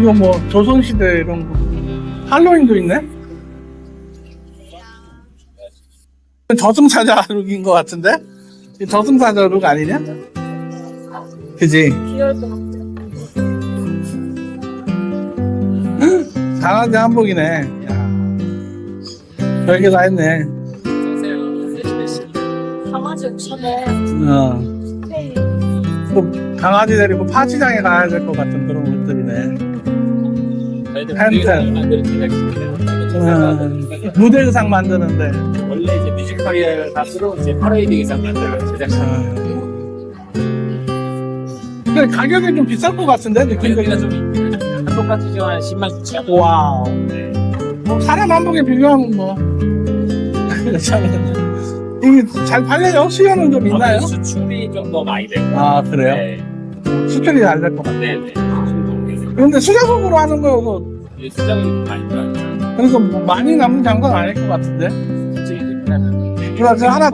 이거 뭐 조선시대 이런 거 할로윈도 있네? 저승사자 룩인 것 같은데? 이 저승사자 룩 아니냐? 그지? 귀여울 것 같아요. 강아지 한복이네 야 별게 다 했네 강아지 옥션에 어. 뭐 강아지 데리고 파티장에 가야 될 것 같은 그런 옷들이네 제작진이에요. 어, 무대 의상 만드는데 원래 이제 뮤지컬리얼 가수로 이제 퍼레이드 의상 만드는 제작진. 어. 근데 가격이 좀 비쌀 것 같은데 가격대가 느낌이 좀 있긴 해요. 한복 같은 경우는 10만 9천 원. 와우 네. 뭐 사람 한복에 비교하면 뭐 참, 이게 잘 팔려요? 수요는 좀 있나요? 아무래도 수출이 좀 더 많이 되고. 아 그래요? 네. 수출이 잘 될 것 같아 네, 네. 그런데 수작업으로 하는 거여서 이제 수정이 좀 많이 들어가요. 그래서 뭐 많이 남는 장사는 아닐 것 같은데 솔직히 이제 그냥 그래서 하나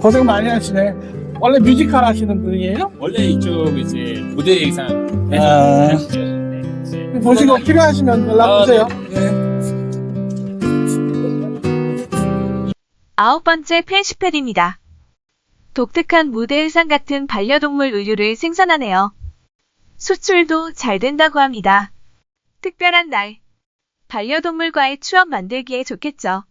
고생 많이 하시네 원래 뮤지컬 하시는 분이에요? 원래 이쪽 이제 무대 의상 아. 네. 이제 보시고 필요하시면 연락 주세요 네. 아홉 번째 펜시펠입니다. 독특한 무대 의상 같은 반려동물 의류를 생산하네요. 수출도 잘 된다고 합니다. 특별한 날. 반려동물과의 추억 만들기에 좋겠죠.